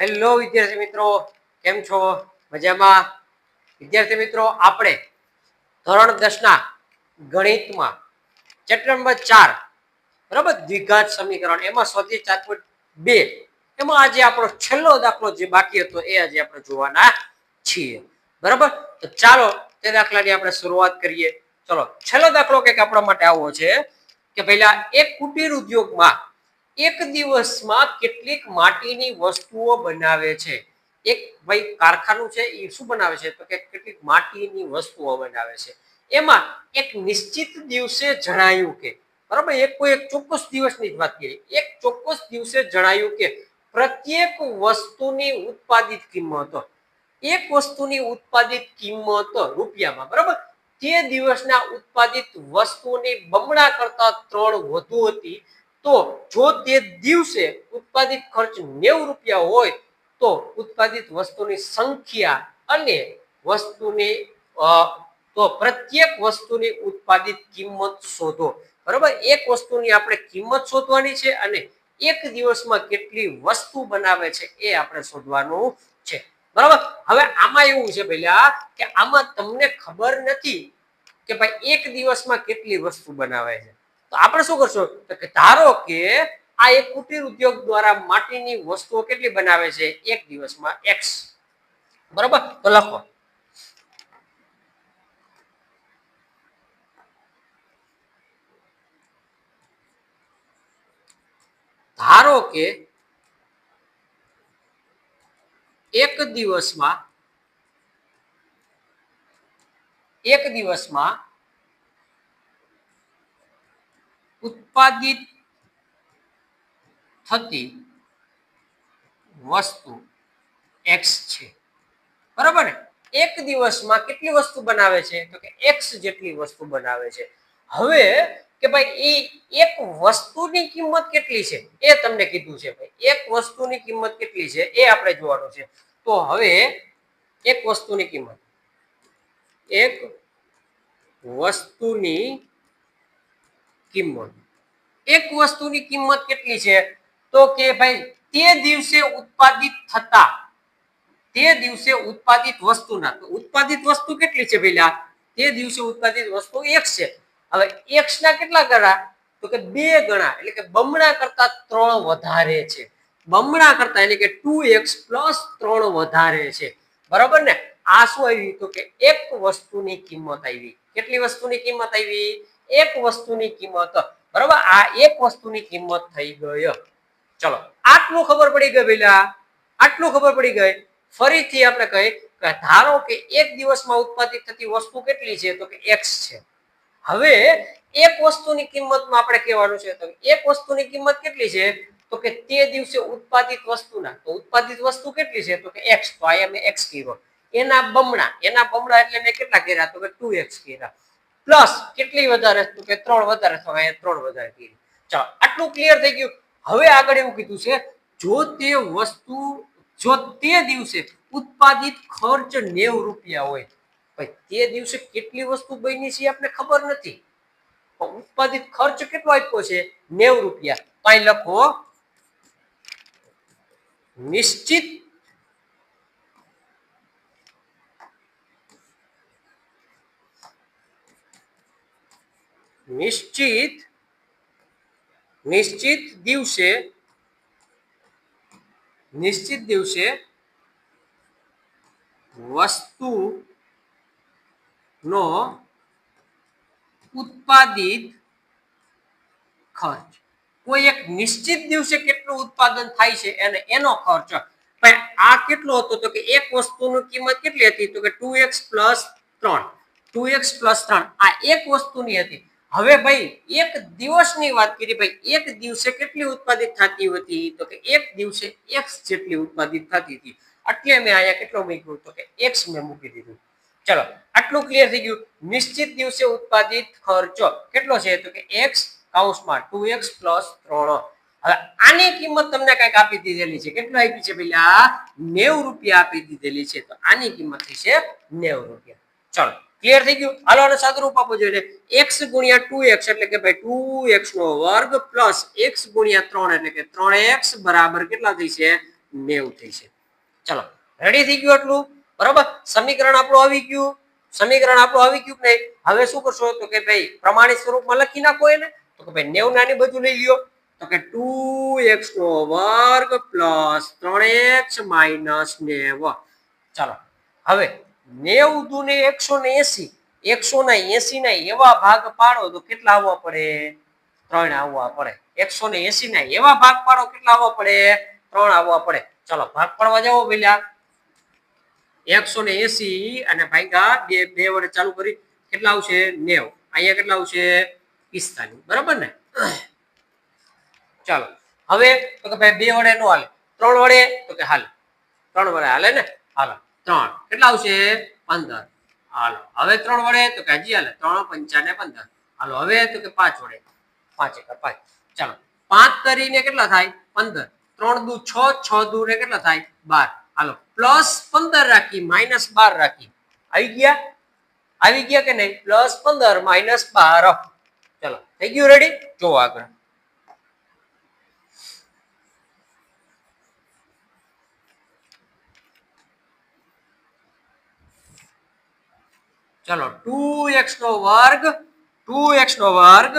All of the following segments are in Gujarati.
હેલો વિદ્યાર્થી મિત્રો. કેમ છો? મજામાં? વિદ્યાર્થી મિત્રો, આપણે ધોરણ દસના ગણિતમાં ચેપ્ટર નંબર ચાર, બરાબર? દ્વિઘાત સમીકરણ. એમાં સ્વાધ્યાય ચાર પોઈન્ટ બે. એમાં આજે આપણો છેલ્લો દાખલો જે બાકી હતો, એ આજે આપણે જોવાના છીએ. બરાબર? તો ચાલો, તે દાખલાની આપણે શરૂઆત કરીએ. ચલો, છેલ્લો દાખલો કંઈક આપણા માટે આવો છે કે પહેલા એક કુટીર ઉદ્યોગમાં એક દિવસમાં કેટલીક માટીની વસ્તુઓ બનાવે છે. એક ભાઈ કારખાનું છે એ શું બનાવે છે? તો કે કેટલીક માટીની વસ્તુઓ બનાવે છે. એમાં એક નિશ્ચિત દિવસે જણાયું કે, બરાબર, એક કોઈ એક ચોક્કસ દિવસની જ વાત કરીએ એક ચોક્કસ દિવસે જણાયું કે પ્રત્યેક વસ્તુની ઉત્પાદિત કિંમત, એક વસ્તુની ઉત્પાદિત કિંમત રૂપિયામાં, બરાબર? તે દિવસના ઉત્પાદિત વસ્તુની બમણા કરતા ત્રણ વધુ હતી. તો જો તે દિવસે ઉત્પાદિત ખર્ચ નેવું રૂપિયા હોય, તો ઉત્પાદિત વસ્તુની સંખ્યા અને વસ્તુની તો પ્રત્યેક વસ્તુની ઉત્પાદિત કિંમત શોધો. બરાબર? એક વસ્તુની આપણે કિંમત શોધવાની છે અને એક દિવસમાં કેટલી વસ્તુ બનાવે છે એ આપણે શોધવાનું છે. બરાબર? હવે આમાં એવું છે પેલા કે આમાં તમને ખબર નથી કે ભાઈ એક દિવસમાં કેટલી વસ્તુ બનાવે છે. તો આપણે શું કરશું? તો કે ધારો કે આ એક કુટીર ઉદ્યોગ દ્વારા માટીની વસ્તુઓ કેટલી બનાવે છે? એક દિવસમાં એક્સ બરાબર? તો લખો. ધારો કે એક દિવસમાં એક દિવસમાં ઉત્પાદિત થતી વસ્તુ એક્સ છે. બરાબર? ને એક દિવસમાં કેટલી વસ્તુ બનાવે છે? તો કે એક્સ જેટલી વસ્તુ બનાવે છે. હવે કે ભાઈ એ એક વસ્તુની કિંમત કેટલી છે? એ તમને કીધું છે ભાઈ. એક વસ્તુની કિંમત કેટલી છે? એ આપણે જોવાનું છે. તો હવે એક વસ્તુની કિંમત. એક વસ્તુની કિંમત. એક વસ્તુની કિંમત કેટલી છે? તો કે ભાઈ, તે દિવસે ઉત્પાદિત થતા, તે દિવસે ઉત્પાદિત વસ્તુના ઉત્પાદિત વસ્તુ કેટલી છે પેલા તે દિવસે ઉત્પાદિત વસ્તુ એક છે. હવે એક્સ ના કેટલા ગણા? તો કે બે ગણા, એટલે કે બમણા કરતા ત્રણ વધારે છે. બમણા કરતા એટલે કે ટુ એક્સ પ્લસ ત્રણ વધારે છે. બરાબર ને? આ શું આવ્યું તો કે એક વસ્તુની કિંમત આવી. કેટલી વસ્તુની કિંમત આવી? એક વસ્તુની કિંમત. બરાબર? આ એક વસ્તુની કિંમત થઈ ગયો ચલો, આટલું ખબર પડી ગઈ પેલા આટલું ખબર પડી ગઈ. ફરીથી આપણે કહી કે ધારો કે એક દિવસમાં ઉત્પાદિત થતી વસ્તુ કેટલી છે? તો કે એક્સ છે. હવે એક વસ્તુની કિંમતમાં આપણે કહેવાનું છે. તો એક વસ્તુની કિંમત કેટલી છે? તો કે તે દિવસે ઉત્પાદિત વસ્તુના. તો ઉત્પાદિત વસ્તુ કેટલી છે? તો કે એક્સ તો આ મેં એક્સ કીધો એના બમણા. એના બમણા એટલે મેં કેટલા કર્યા? તો કે ટુ એક્સ કર્યા. પ્લસ કેટલી વધારે તો કે ત્રણ વધારે તો અહીંયા ત્રણ વધારે કરી ચાલો, આટલું ક્લિયર થઈ ગયું. હવે આગળ એવું કીધું છે, જો તે વસ્તુ, જો તે દિવસે ઉત્પાદિત ખર્ચ નેવું રૂપિયા હોય તે દિવસે કેટલી વસ્તુ બની છે આપણે ખબર નથી. ઉત્પાદિત ખર્ચ કેટલો આપ્યો છે? નેવું રૂપિયા. કઈ લખો. નિશ્ચિત નિશ્ચિત નિશ્ચિત દિવસે નિશ્ચિત દિવસે વસ્તુ નો ઉત્પાદિત ખર્ચ. કોઈ એક નિશ્ચિત દિવસે કેટલું ઉત્પાદન થાય છે અને એનો ખર્ચ. ભાઈ આ કેટલો હતો તો કે એક વસ્તુની કિંમત કેટલી હતી તો કે ટુ એક્સ પ્લસ ત્રણ. ટુ એક્સ પ્લસ ત્રણ. આ એક વસ્તુની હતી. હવે ભાઈ, એક દિવસની વાત કરી ભાઈ, એક દિવસે કેટલી ઉત્પાદિત થતી હતી? તો કે એક દિવસે એક્સ જેટલી ઉત્પાદિત થતી હતી. એટલે મેં અહીંયા કેટલો મૂક્યું? તો કે એક્સ મેં મૂકી દીધું. ચલો, આટલું ક્લિયર થઈ ગયું. નિશ્ચિત દિવસે ઉત્પાદિત ખર્ચો કેટલો છે? તો કે એક્સ કાઉન્સમાં ટુ એક્સ પ્લસ ત્રણ. હવે આની કિંમત તમને કંઈક આપી દીધેલી છે. કેટલું આપી છે પેલા? નેવું રૂપિયા આપી દીધેલી છે. તો આની કિંમત થઈ છે નેવું રૂપિયા. ચલો ક્લિયર થઈ ગયું? હાલો આને સાદુરૂપ આપવું જોઈએ એક્સ ગુણ્યા ટુ એક્સ એટલે કે ભાઈ ટુ એક્સ નો વર્ગ પ્લસ એક્સ ગુણ્યા ત્રણ એટલે કે ત્રણ એક્સ બરાબર કેટલા થઈ છે? નેવું થઈ છે. ચલો રેડી થઈ ગયું એટલું બરાબર? સમીકરણ આપણું આવી ગયું. સમીકરણ આપણું આવી ગયું નહીં? હવે શું કરશો? તો કે ભાઈ પ્રમાણિત સ્વરૂપમાં લખી નાખો એને. તો કે ભાઈ નેવું નાની બધું લઈ લ્યો. તો કે ટુ એક્સ નો વર્ગ પ્લસ ત્રણ એક્સ માઇનસ નેવ. ચાલો, હવે નેવું દુ ને એકસો ને એસી. એકસો ના એસી ના એવા ભાગ પાડો તો કેટલા આવવા પડે? ત્રણ આવવા પડે. એકસો ને એસી ના એવા ભાગ પાડો કેટલા આવવા પડે? ત્રણ આવવા પડે. ચલો, ભાગ પાડવા જાઓ પેલા એકસો ને એસી અને ભાગ્યા બે બે વડે ચાલુ કરી. કેટલા આવશે? નેવ. અહીંયા કેટલા આવશે? પિસ્તાલીસ. બરાબર ને? ચાલો. હવે તો કે ભાઈ બે વડે નો હાલે. ત્રણ વડે તો કે હાલે. ત્રણ વડે હાલે ને? હાલો. ત્રણ. કેટલા આવશે? પંદર. હાલો. હવે ત્રણ વડે તો કે હજી હાલે. ત્રણ, પંચા ને પંદર. હાલો. હવે તો કે પાંચ વડે. પાંચ એક, પાંચ. ચાલો. પાંચ કરીને કેટલા થાય? પંદર. ત્રણ દુ છ છ દુ ને કેટલા થાય? બાર. હાલો. પ્લસ પંદર રાખી, માઇનસ બાર રાખી. આવી ગયા? આવી ગયા કે નહીં? પ્લસ પંદર, માઇનસ બાર. ચલો. થઈ ગયું? રેડી? જો આગળ. ચલો ટુ એક્સ નો વર્ગ ટુ એક્સ નો વર્ગ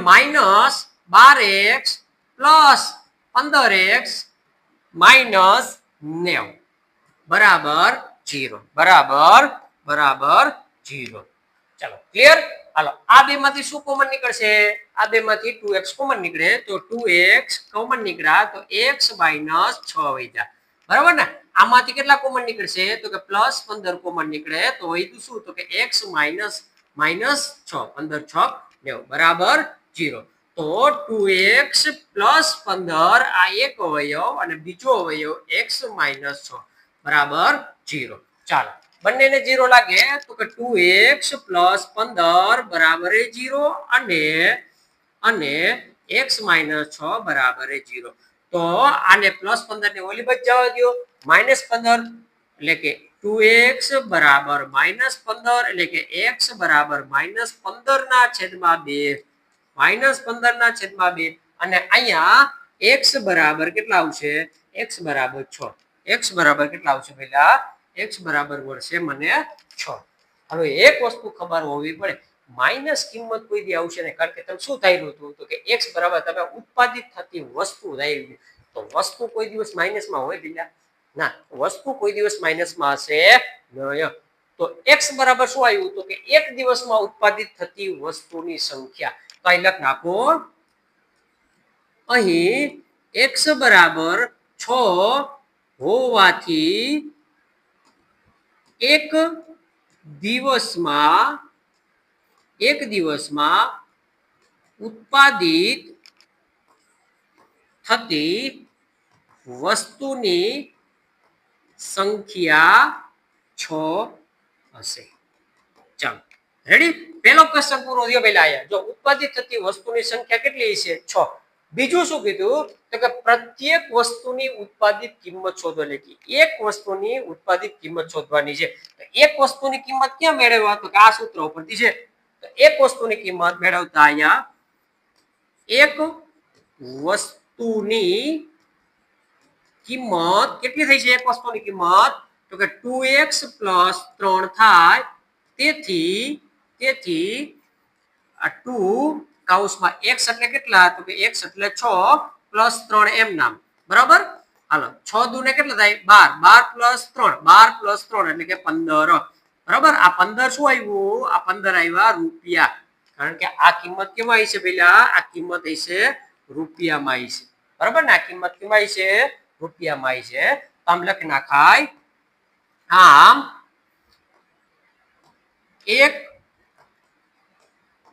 માઇનસ બાર એક્સ પ્લસ પંદર એક્સ માઇનસ નેવ બરાબર જીરો બરાબર બરાબર જીરો ચાલો ક્લિયર હાલો આ બે માંથી શું કોમન નીકળશે આ બે માંથી ટુ એક્સ કોમન નીકળે તો ટુ એક્સ કોમન નીકળ્યા તો એક્સ માઇનસ છ વહી જાય બરાબર ને આમાંથી કેટલા કોમન નીકળશે? તો કે પ્લસ પંદર કોમન નીકળે. તો વહીતું શું? તો કે એક્સ માઇનસ માઇનસ છ. પંદર, છ, નેવું. બરાબર? જીરો તો ટુ એક્સ પ્લસ પંદર, આ એક અવયવ અને બીજો અવયવ એક્સ માઇનસ છ. બરાબર? જીરો ચાલો. બંનેને જીરો લાગે. તો કે ટુ એક્સ પ્લસ પંદર, બરાબર જીરો અને અને એક્સ માઇનસ છ, બરાબર જીરો તો આને પ્લસ પંદર ને ઓલી બચ જવા દો માઇનસ પંદર એટલે કે ટુ એક્સ બરાબર માઇનસ પંદર એટલે કે એક્સ બરાબર માઇનસ પંદર ના છેદમાં બે. માઇનસ પંદર ના છેદમાં બે. અને અહીંયા એક્સ બરાબર કેટલા આવશે? એક્સ બરાબર છ. એક્સ બરાબર કેટલા આવશે પેલા એક્સ બરાબર મળશે મને છ. હવે એક વસ્તુ ખબર હોવી પડે. માઇનસ કિંમત કોઈ દી આવશે ને કારણ કે તમે શું રહ્યું હતું? તો કે એક્સ બરાબર તમે ઉત્પાદિત થતી વસ્તુ રહ્યું તો વસ્તુ કોઈ દિવસ માઇનસમાં હોય પેલા ના, વસ્તુ કોઈ દિવસ માઇનસમાં હશે નહીં તો એક્સ બરાબર શું આવ્યું? તો કે એક દિવસમાં ઉત્પાદિત થતી વસ્તુની સંખ્યા. તો લખ નાખો. અહીં એક્સ બરાબર છ હોવાથી એક દિવસમાં એક દિવસમાં ઉત્પાદિત થતી વસ્તુની સંખ્યા છ હશે. ચાલો. રેડી પહેલો ક્વેશ્ચન પૂરો થયો પહેલા આયા જો ઉત્પાદિત થતી વસ્તુની સંખ્યા કેટલી છે છ. બીજું શું કીધું? તો કે પ્રત્યેક વસ્તુની ઉત્પાદિત કિંમત શોધો એટલે કે એક વસ્તુની ઉત્પાદિત કિંમત શોધવાની છે. તો એક વસ્તુની કિંમત ક્યાં મેળવવા? તો કે આ સૂત્ર ઉપરથી છે. તો એક વસ્તુની કિંમત મેળવતા અહીંયા એક વસ્તુની કિંમત કેટલી થઈ છે એક વસ્તુની કિંમત? તો કે ટુ એક્સ પ્લસ ત્રણ થાય, તેથી તેથી, આ ટુ કાઉસમાં એક્સ એટલે કેટલા? તો કે એક્સ એટલે છ પ્લસ ત્રણ એમ નામ. બરાબર? હાલો, છ દુ ને કેટલા થાય? બાર. બાર પ્લસ ત્રણ. બાર પ્લસ ત્રણ એટલે કે પંદર. બરાબર? આ પંદર શું આવ્યું? આ પંદર આવ્યા રૂપિયા. કારણ કે આ કિંમત કેમાં આવી છે પેલા આ કિંમત આવી છે રૂપિયામાં આવી છે. બરાબર ને? આ કિંમત કેમાં આવી છે? રૂપિયામાં છે. આમ લખી નાખાય. આમ એક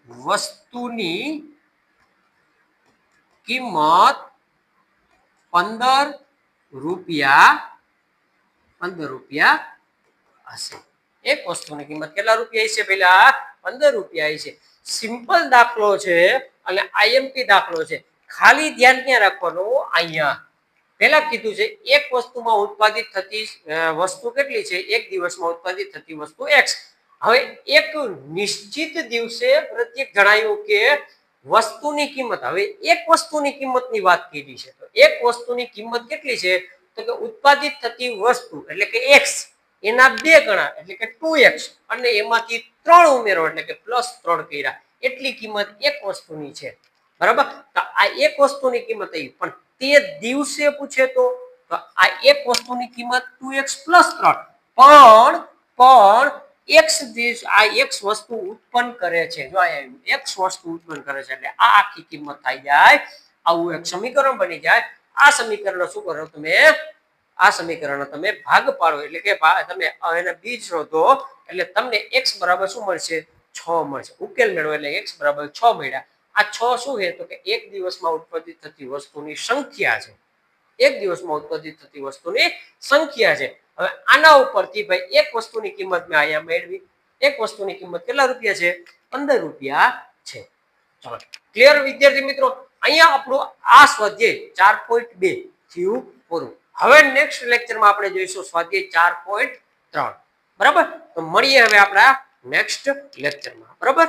વસ્તુની કિંમત પંદર રૂપિયા પંદર રૂપિયા હશે. એક વસ્તુની કિંમત કેટલા રૂપિયા છે પેલા પંદર રૂપિયા છે સિમ્પલ દાખલો છે અને આઈએમપી દાખલો છે. ખાલી ધ્યાન ક્યાં રાખવાનું? અહીંયા. પહેલા કીધું છે, એક વસ્તુમાં ઉત્પાદિત થતી વસ્તુ કેટલી છે? એક દિવસમાં ઉત્પાદિત થતી વસ્તુ એક્સ હવે એક નિશ્ચિત દિવસે પ્રત્યેક જણાયું કે વસ્તુની કિંમત, હવે એક વસ્તુની કિંમતની વાત કરી છે, તો એક વસ્તુની કિંમત કેટલી છે? તો કે ઉત્પાદિત થતી વસ્તુ, એટલે કે એક્સ એના બે ગણા, એટલે કે ટુ એક્સ અને એમાંથી ત્રણ ઉમેરો, એટલે કે પ્લસ ત્રણ કર્યા. એટલી કિંમત એક વસ્તુની છે. બરાબર? તો આ એક વસ્તુની કિંમત આવી પણ તે દિવસે પૂછે તો આ એક વસ્તુની કિંમત ટુ એક્સ પ્લસ ત્રણ. પણ પણ, એક્સ દિવસ આ એક્સ વસ્તુ ઉત્પન્ન કરે છે. જો એક્સ વસ્તુ ઉત્પન્ન કરે છે, એટલે આ આખી કિંમત થઈ જાય, આવું એક સમીકરણ બની જાય. આ સમીકરણ શું કરો તમે? આ સમીકરણ તમે ભાગ પાડો, એટલે કે તમે એને બીજ શોધો, એટલે તમને એક્સ બરાબર શું મળશે? છ મળશે. ઉકેલ મેળવો, એટલે એક્સ બરાબર છ મળ્યા. આ છ શું છે? તો કે એક દિવસમાં ઉત્પાદિત થતી વસ્તુની સંખ્યા છે. એક દિવસમાં ઉત્પાદિત થતી વસ્તુની સંખ્યા છે. હવે આના ઉપરથી ભાઈ એક વસ્તુની કિંમત મેં અહીંયા મેળવી. એક વસ્તુની કિંમત કેટલા રૂપિયા છે? પંદર રૂપિયા છે. ચલો ક્લિયર વિદ્યાર્થી મિત્રો? અહીંયા આપણું આ સ્વાધ્યાય ચાર પોઈન્ટ બે થયું પૂરું. હવે નેક્સ્ટ લેક્ચરમાં આપણે જોઈશું સ્વાધ્યાય ચાર પોઈન્ટ ત્રણ. બરાબર? તો મળીએ હવે આપણા નેક્સ્ટ લેક્ચરમાં બરાબર?